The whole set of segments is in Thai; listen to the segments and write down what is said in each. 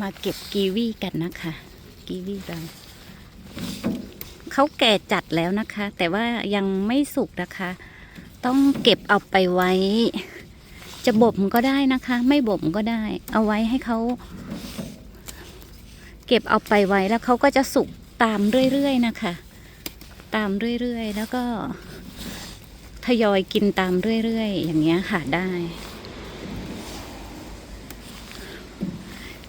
มาเก็บกีวีกันนะคะ กีวีเราเขาแก่จัดแล้วนะคะ แต่ว่ายังไม่สุกนะคะ ต้องเก็บเอาไปไว้ จะบ่มก็ได้นะคะ ไม่บ่มก็ได้ เอาไว้ให้เขาเก็บเอาไปไว้แล้วเขาก็จะสุกตามเรื่อยๆนะคะ ตามเรื่อยๆ แล้วก็ทยอยกินตามเรื่อยๆ อย่างเงี้ยค่ะได้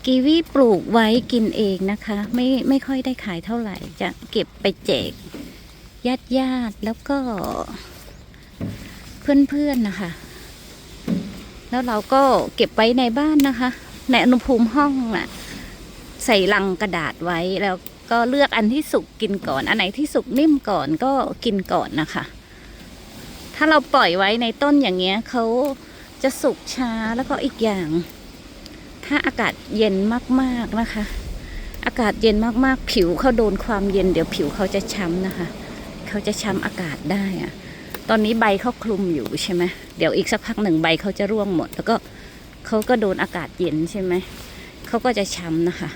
กีวีปลูกไว้กินเองนะคะ ไม่ไม่ค่อยได้ขายเท่าไหร่ จะเก็บไปแจกญาติญาติแล้วก็ เพื่อนๆนะคะ แล้วเราก็เก็บไว้ในบ้านนะคะ ในอุณหภูมิห้องน่ะ ใส่ลังกระดาษไว้แล้วก็เลือกอันที่สุกกินก่อน อันไหนที่สุกนิ่มก่อนก็กินก่อนนะคะ ถ้าเราปล่อยไว้ในต้นอย่างเงี้ยเขาจะสุกช้าแล้วก็อีกอย่าง ถ้าอากาศเย็นมากๆนะคะ อากาศเย็นมากๆ ผิวเขาโดนความเย็นเดี๋ยวผิวเขาจะช้ำนะคะ เขาจะช้ำอากาศได้อะตอนนี้ใบเขาคลุมอยู่ใช่ไหมเดี๋ยวอีกสักพักหนึ่งใบเขาจะร่วงหมด แล้วก็เขาก็โดนอากาศเย็นใช่ไหมเขาก็จะช้ำนะคะ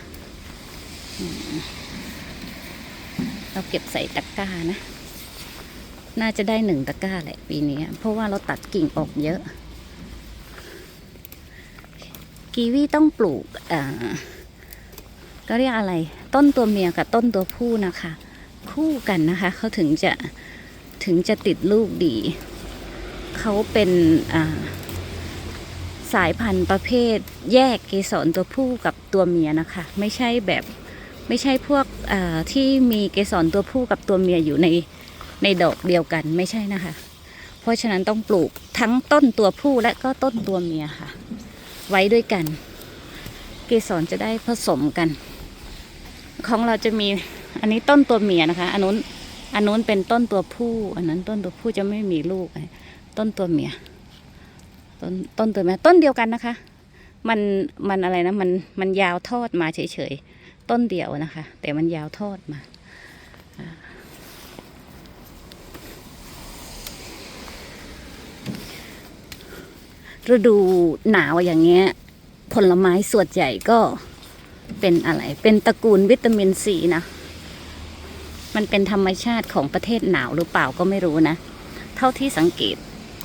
เราเก็บใส่ตะกร้านะ น่าจะได้หนึ่งตะกร้าแหละปีนี้ เพราะว่าเราตัดกิ่งออกเยอะ กีวีต้องปลูกอ่าก็เรียกอะไร ต้นตัวเมียกับต้นตัวผู้นะคะ คู่กันนะคะเขาถึงจะถึงจะติดลูกดี เขาเป็นอ่าสายพันธุ์ประเภทแยกเกสรตัวผู้กับตัวเมียนะคะ ไม่ใช่แบบไม่ใช่พวกอ่าที่มีเกสรตัวผู้กับตัวเมียอยู่ในในดอกเดียวกันไม่ใช่นะคะ เพราะฉะนั้นต้องปลูกทั้งต้นตัวผู้และก็ต้นตัวเมียค่ะ ไว้ด้วยกัน เกสรจะได้ผสมกัน ของเราจะมีอันนี้ต้นตัวเมียนะคะ อันนู้นอันนู้นเป็นต้นตัวผู้ อันนั้นต้นตัวผู้จะไม่มีลูก ต้นตัวเมีย ต้นต้นตัวเมียต้นเดียวกันนะคะ มันมันอะไรนะมันมันยาวทอดมาเฉยๆต้นเดียวนะคะ แต่มันยาวทอดมา ฤดูหนาวอย่างเงี้ย ผลไม้ส่วนใหญ่ก็เป็นอะไร เป็นตระกูลวิตามินซีนะ มันเป็นธรรมชาติของประเทศหนาวหรือเปล่าก็ไม่รู้นะ เท่าที่สังเกต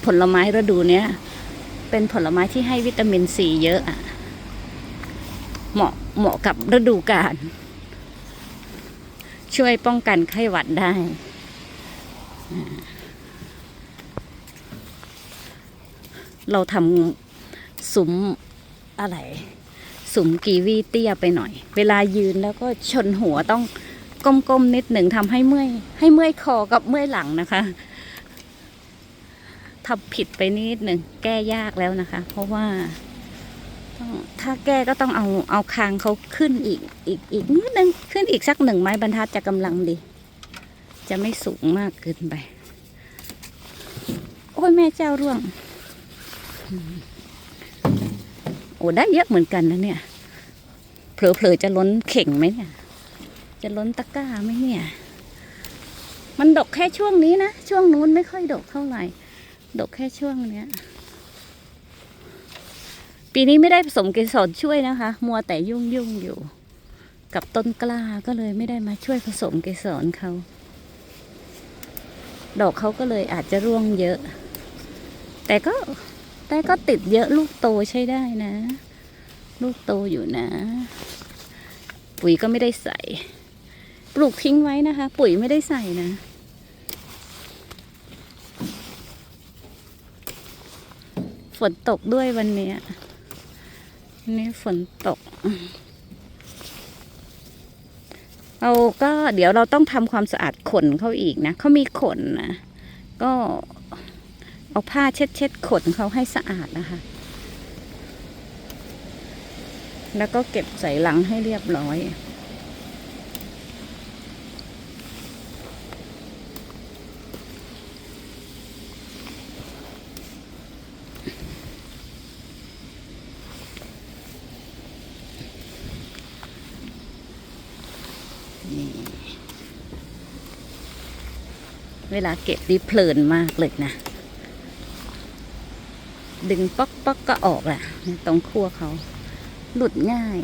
ผลไม้ฤดูเนี้ย เป็นผลไม้ที่ให้วิตามินซีเยอะอะเหมาะเหมาะกับฤดูกาลช่วยป้องกันไข้หวัดได้อ่า เราทำสุมอะไรสุมกีวีเตี้ยไปหน่อย เวลายืนแล้วก็ชนหัวต้องก้มๆนิดหนึ่งทำให้เมื่อย ให้เมื่อยคอกับเมื่อยหลังนะคะทำผิดไปนิดหนึ่งแก้ยากแล้วนะคะ เพราะว่าถ้าแก้ก็ต้องเอาเอาคางเขาขึ้นอีกอีกอีกนิดนึงขึ้นอีกสักหนึ่งไม้บรรทัดจะกำลังดี จะไม่สูงมากเกินไป โอ้ยแม่เจ้าร่วง โอ้ได้เยอะเหมือนกันนะเนี่ย เผลอๆจะล้นเข่งไหมเนี่ย จะล้นตะกร้าไหมเนี่ย มันดกแค่ช่วงนี้นะ ช่วงนู้นไม่ค่อยดกเท่าไหร่ ดกแค่ช่วงเนี้ย ปีนี้ไม่ได้ผสมเกสรช่วยนะคะ มัวแต่ยุ่งยุ่งอยู่ กับต้นกล้าก็เลยไม่ได้มาช่วยผสมเกสรเขา ดอกเขาก็เลยอาจจะร่วงเยอะ แต่ก็ แต่ก็ติดเยอะลูกโตใช้ได้นะ ลูกโตอยู่นะ ปุ๋ยก็ไม่ได้ใส่ ปลูกทิ้งไว้นะคะ ปุ๋ยไม่ได้ใส่นะฝนตกด้วยวันนี้นนี้ฝนตก เราก็เดี๋ยวเราต้องทำความสะอาดขนเขาอีกนะเขามีขนนะ ก็ เอาผ้าเช็ดเช็ดขนเขาให้สะอาดนะคะ แล้วก็เก็บใส่ลังให้เรียบร้อยเวลาเก็บดีเพลินมากเลยนะ ดึงป๊อกป๊อกก็ออกแหละตรงขั้วเขา หลุดง่าย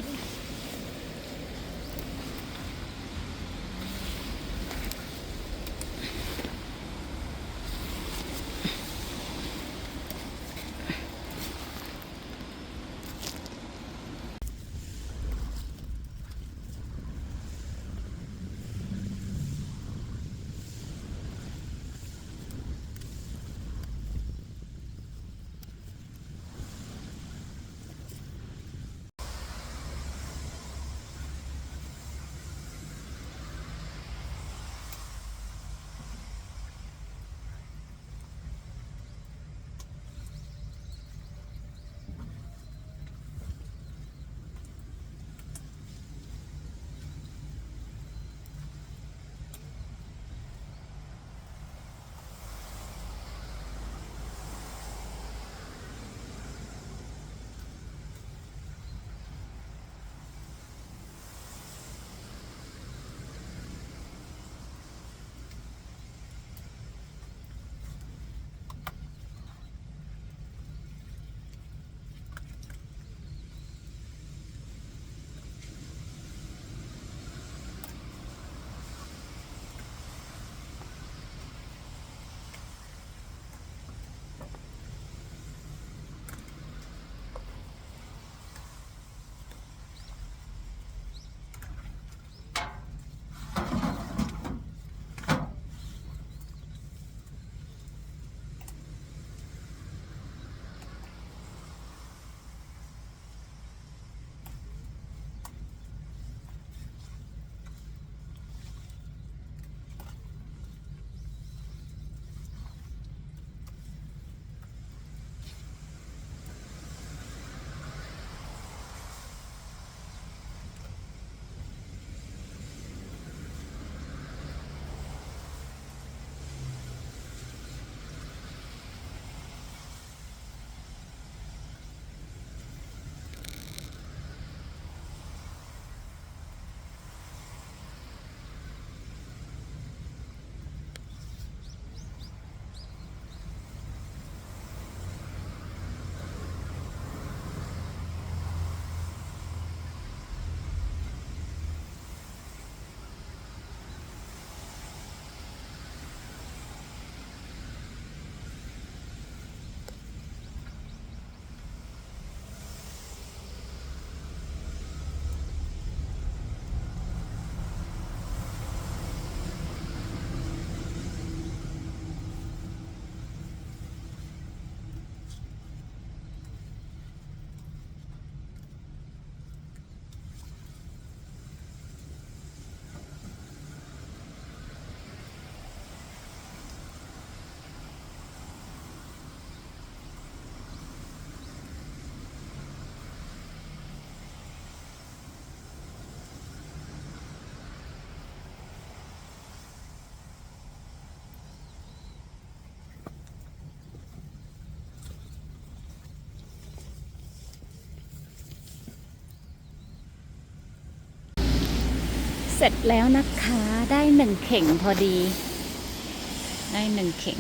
ร็จแล้วนะคะ ได้หนึ่งเข่งพอดี ได้หนึ่งเข่ง